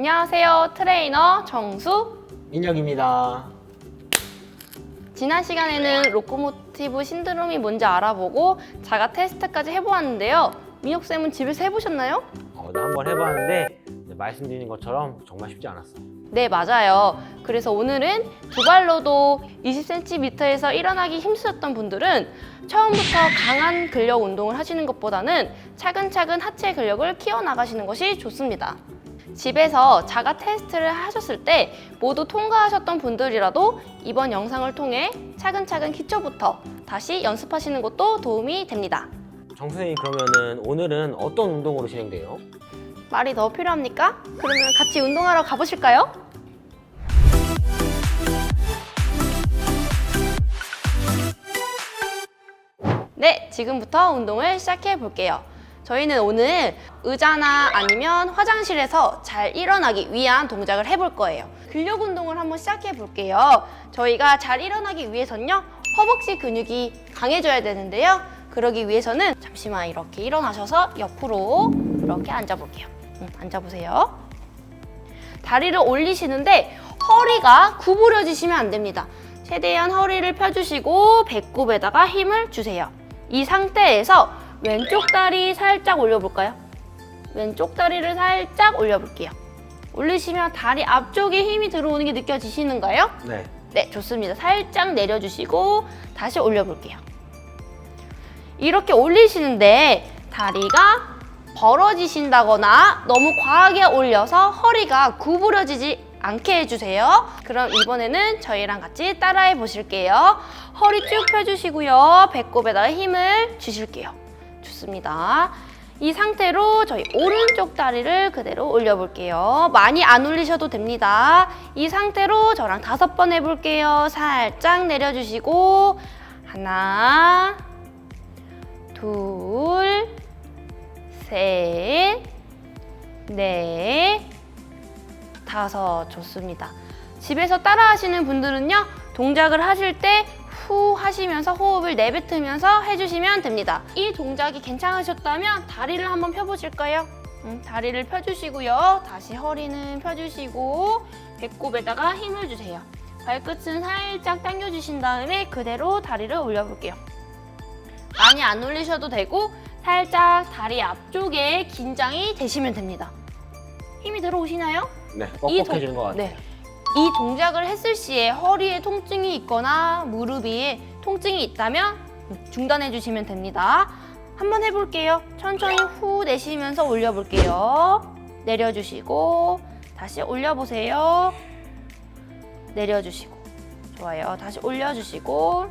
안녕하세요. 트레이너 정수. 민혁입니다. 지난 시간에는 로코모티브 신드롬이 뭔지 알아보고 자가 테스트까지 해보았는데요. 민혁 쌤은 집에서 해보셨나요? 어, 나 한번 해봤는데 네, 말씀드린 것처럼 정말 쉽지 않았어. 네, 맞아요. 그래서 오늘은 두 발로도 20cm에서 일어나기 힘쓰셨던 분들은 처음부터 강한 근력 운동을 하시는 것보다는 차근차근 하체 근력을 키워나가시는 것이 좋습니다. 집에서 자가 테스트를 하셨을 때 모두 통과하셨던 분들이라도 이번 영상을 통해 차근차근 기초부터 다시 연습하시는 것도 도움이 됩니다. 정 선생님 그러면은 오늘은 어떤 운동으로 진행돼요? 말이 더 필요합니까? 그러면 같이 운동하러 가보실까요? 네, 지금부터 운동을 시작해 볼게요. 저희는 오늘 의자나 아니면 화장실에서 잘 일어나기 위한 동작을 해볼 거예요. 근력 운동을 한번 시작해 볼게요. 저희가 잘 일어나기 위해서는요, 허벅지 근육이 강해져야 되는데요. 그러기 위해서는 잠시만 이렇게 일어나셔서 옆으로 이렇게 앉아 볼게요. 음, 앉아보세요. 다리를 올리시는데 허리가 구부려지시면 안 됩니다. 최대한 허리를 펴주시고 배꼽에다가 힘을 주세요. 이 상태에서 왼쪽 다리 살짝 올려볼까요? 왼쪽 다리를 살짝 올려볼게요. 올리시면 다리 앞쪽에 힘이 들어오는 게 느껴지시는가요? 네. 네, 좋습니다. 살짝 내려주시고 다시 올려볼게요. 이렇게 올리시는데 다리가 벌어지신다거나 너무 과하게 올려서 허리가 구부러지지 않게 해주세요. 그럼 이번에는 저희랑 같이 따라해 보실게요. 허리 쭉 펴주시고요. 배꼽에다가 힘을 주실게요. 좋습니다. 이 상태로 저희 오른쪽 다리를 그대로 올려볼게요. 많이 안 올리셔도 됩니다. 이 상태로 저랑 다섯 번 해볼게요. 살짝 내려주시고 하나, 둘, 셋, 넷, 다섯. 좋습니다. 집에서 따라 하시는 분들은요, 동작을 하실 때 후 하시면서 호흡을 내뱉으면서 해주시면 됩니다. 이 동작이 괜찮으셨다면 다리를 한번 펴보실까요? 음, 다리를 펴주시고요. 다시 허리는 펴주시고 배꼽에다가 힘을 주세요. 발끝은 살짝 당겨주신 다음에 그대로 다리를 올려볼게요. 많이 안 올리셔도 되고 살짝 다리 앞쪽에 긴장이 되시면 됩니다. 힘이 들어오시나요? 네. 이 뻑뻑해지는 동- 것 같아요. 네. 이 동작을 했을 시에 허리에 통증이 있거나 무릎 위에 통증이 있다면 중단해 주시면 됩니다. 한번 해볼게요. 천천히 후 내쉬면서 올려볼게요. 내려주시고 다시 올려보세요. 내려주시고 좋아요. 다시 올려주시고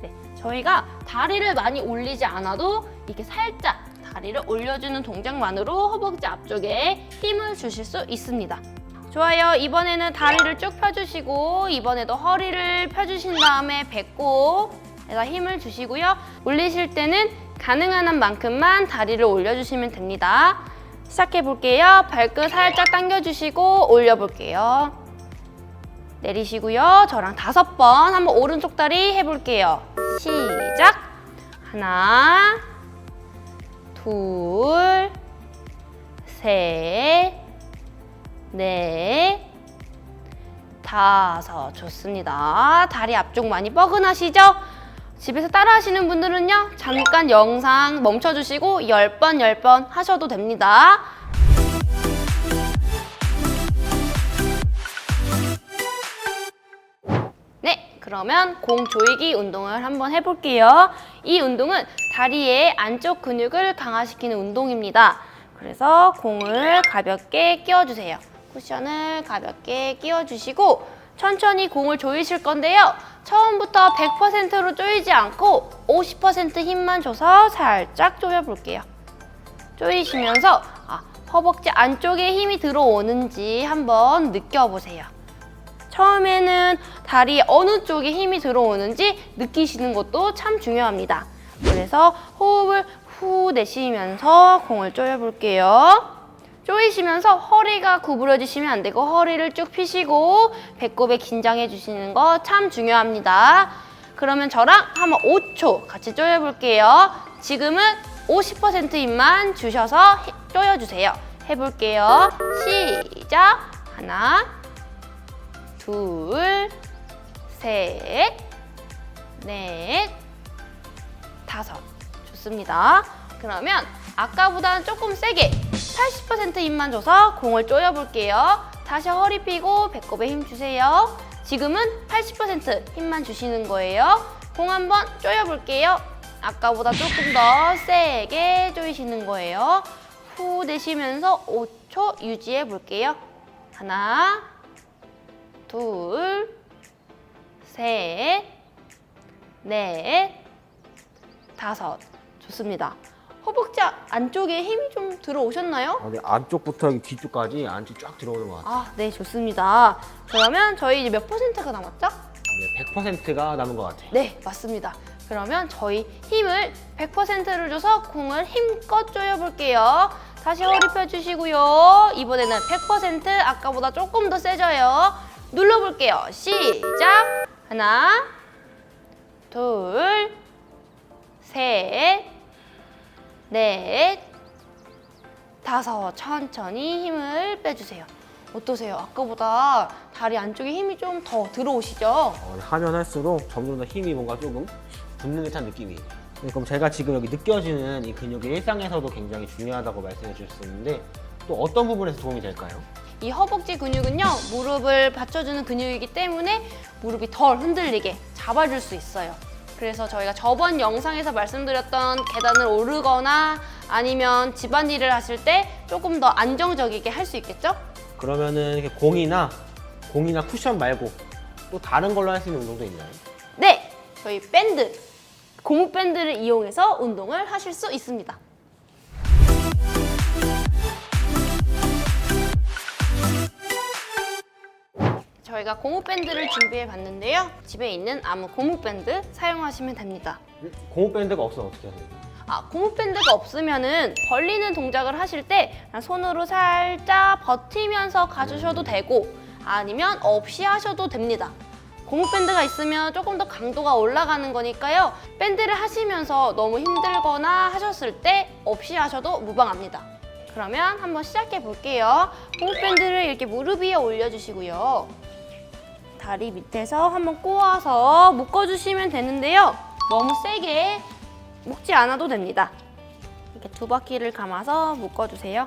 네, 저희가 다리를 많이 올리지 않아도 이렇게 살짝 다리를 올려주는 동작만으로 허벅지 앞쪽에 힘을 주실 수 있습니다. 좋아요. 이번에는 다리를 쭉 펴주시고 이번에도 허리를 펴주신 다음에 배꼽에다 힘을 주시고요. 올리실 때는 가능한 한 만큼만 다리를 올려주시면 됩니다. 시작해 볼게요. 발끝 살짝 당겨주시고 올려볼게요. 내리시고요. 저랑 다섯 번 한번 오른쪽 다리 해볼게요. 시작. 하나, 둘, 셋, 넷, 다섯. 좋습니다. 다리 앞쪽 많이 뻐근하시죠? 집에서 따라 하시는 분들은요, 잠깐 영상 멈춰주시고 10번, 10번 하셔도 됩니다. 네, 그러면 공 조이기 운동을 한번 해볼게요. 이 운동은 다리의 안쪽 근육을 강화시키는 운동입니다. 그래서 공을 가볍게 끼워주세요. 쿠션을 가볍게 끼워주시고 천천히 공을 조이실 건데요. 처음부터 100%로 조이지 않고 50% 힘만 줘서 살짝 조여볼게요. 조이시면서 아, 허벅지 안쪽에 힘이 들어오는지 한번 느껴보세요. 처음에는 다리 어느 쪽에 힘이 들어오는지 느끼시는 것도 참 중요합니다. 그래서 호흡을 후 내쉬면서 공을 조여볼게요. 조이시면서 허리가 구부러지시면 안 되고 허리를 쭉 펴시고 배꼽에 긴장해 주시는 거 참 중요합니다. 그러면 저랑 한번 5초 같이 조여볼게요. 지금은 50% 힘만 주셔서 히- 조여주세요. 해 볼게요. 시작. 하나, 둘, 셋, 넷, 다섯. 좋습니다. 그러면 아까보다는 조금 세게 80% 힘만 줘서 공을 쪼여볼게요. 다시 허리 펴고 배꼽에 힘 주세요. 지금은 80% 힘만 주시는 거예요. 공 한번 쪼여볼게요. 아까보다 조금 더 세게 조이시는 거예요. 후 내쉬면서 5초 유지해 볼게요. 하나, 둘, 셋, 넷, 다섯. 좋습니다. 허벅지 안쪽에 힘이 좀 들어오셨나요? 아, 네, 안쪽부터 여기 뒤쪽까지 안쪽 쫙 들어오는 것 같아요. 아, 네, 좋습니다. 그러면 저희 이제 몇 퍼센트가 남았죠? 네, 100%가 남은 것 같아요. 네, 맞습니다. 그러면 저희 힘을 100%를 줘서 공을 힘껏 조여볼게요. 다시 허리 펴주시고요. 이번에는 100% 아까보다 조금 더 세져요. 눌러볼게요. 시작! 하나, 둘, 셋, 넷, 다섯. 천천히 힘을 빼주세요. 어떠세요? 아까보다 다리 안쪽에 힘이 좀 더 들어오시죠? 어, 하면 할수록 점점 더 힘이 뭔가 조금 붙는 듯한 느낌이에요. 네, 그럼 제가 지금 여기 느껴지는 이 근육이 일상에서도 굉장히 중요하다고 말씀해 주셨었는데 또 어떤 부분에서 도움이 될까요? 이 허벅지 근육은요 무릎을 받쳐주는 근육이기 때문에 무릎이 덜 흔들리게 잡아줄 수 있어요. 그래서 저희가 저번 영상에서 말씀드렸던 계단을 오르거나 아니면 집안일을 하실 때 조금 더 안정적이게 할 수 있겠죠? 그러면은 이렇게 공이나 공이나 쿠션 말고 또 다른 걸로 할 수 있는 운동도 있나요? 네, 저희 밴드 고무 밴드를 이용해서 운동을 하실 수 있습니다. 저희가 고무 밴드를 준비해 봤는데요. 집에 있는 아무 고무 밴드 사용하시면 됩니다. 고무 밴드가 없으면 어떻게 하세요? 아, 고무 밴드가 없으면은 벌리는 동작을 하실 때 손으로 살짝 버티면서 가주셔도 되고 아니면 없이 하셔도 됩니다. 고무 밴드가 있으면 조금 더 강도가 올라가는 거니까요. 밴드를 하시면서 너무 힘들거나 하셨을 때 없이 하셔도 무방합니다. 그러면 한번 시작해 볼게요. 고무 밴드를 이렇게 무릎 위에 올려주시고요. 다리 밑에서 한번 꼬아서 묶어주시면 되는데요. 너무 세게 묶지 않아도 됩니다. 이렇게 두 바퀴를 감아서 묶어주세요.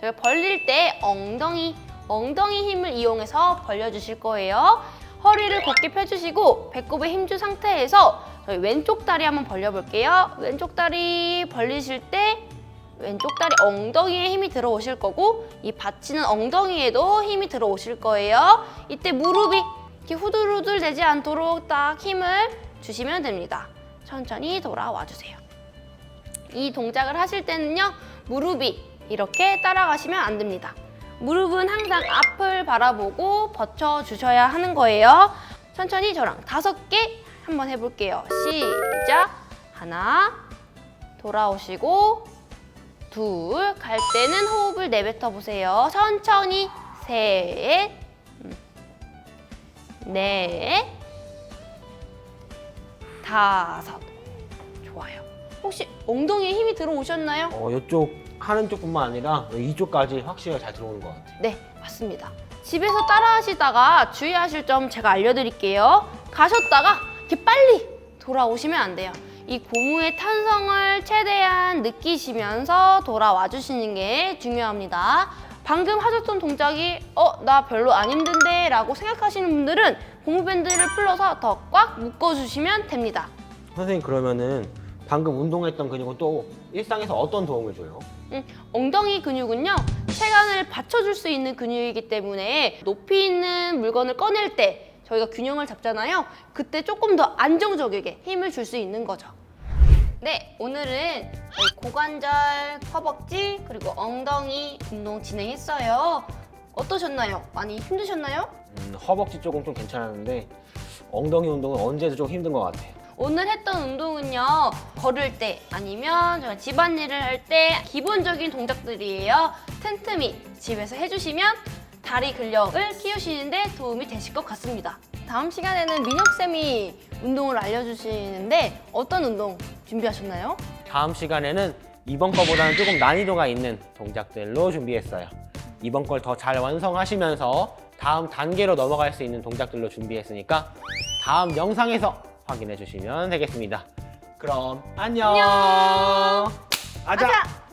저희 벌릴 때 엉덩이, 엉덩이 힘을 이용해서 벌려주실 거예요. 허리를 곧게 펴주시고 배꼽에 힘준 상태에서 저희 왼쪽 다리 한번 벌려볼게요. 왼쪽 다리 벌리실 때 왼쪽 다리 엉덩이에 힘이 들어오실 거고 이 받치는 엉덩이에도 힘이 들어오실 거예요. 이때 무릎이 이렇게 후들후들 되지 않도록 딱 힘을 주시면 됩니다. 천천히 돌아와 주세요. 이 동작을 하실 때는요, 무릎이 이렇게 따라가시면 안 됩니다. 무릎은 항상 앞을 바라보고 버텨 주셔야 하는 거예요. 천천히 저랑 다섯 개 한번 해볼게요. 시작. 하나, 돌아오시고, 둘, 갈 때는 호흡을 내뱉어 보세요. 천천히, 셋, 음, 넷, 다섯. 좋아요. 혹시 엉덩이에 힘이 들어오셨나요? 어, 이쪽 하는 쪽뿐만 아니라 이쪽까지 확실히 잘 들어오는 것 같아요. 네, 맞습니다. 집에서 따라 하시다가 주의하실 점 제가 알려드릴게요. 가셨다가 이렇게 빨리 돌아오시면 안 돼요. 이 고무의 탄성을 최대한 느끼시면서 돌아와 주시는 게 중요합니다. 방금 하셨던 동작이 어, 나 별로 안 힘든데 라고 생각하시는 분들은 고무밴드를 풀러서 더 꽉 묶어주시면 됩니다. 선생님 그러면은 방금 운동했던 근육은 또 일상에서 어떤 도움을 줘요? 음, 엉덩이 근육은요 체간을 받쳐줄 수 있는 근육이기 때문에 높이 있는 물건을 꺼낼 때 저희가 균형을 잡잖아요 그때 조금 더 안정적이게 힘을 줄 수 있는 거죠 네 오늘은 저희 고관절, 허벅지 그리고 엉덩이 운동 진행했어요 어떠셨나요? 많이 힘드셨나요? 음, 허벅지 쪽은 좀 괜찮았는데 엉덩이 운동은 언제도 좀 힘든 것 같아요. 오늘 했던 운동은요 걸을 때 아니면 저희 집안일을 할 때 기본적인 동작들이에요 틈틈이 집에서 해주시면 다리 근력을 키우시는데 도움이 되실 것 같습니다 다음 시간에는 민혁쌤이 운동을 알려주시는데 어떤 운동 준비하셨나요? 다음 시간에는 이번 거보다는 조금 난이도가 있는 동작들로 준비했어요. 이번 걸 더 잘 완성하시면서 다음 단계로 넘어갈 수 있는 동작들로 준비했으니까 다음 영상에서 확인해 주시면 되겠습니다. 그럼 안녕. 아자. 아자!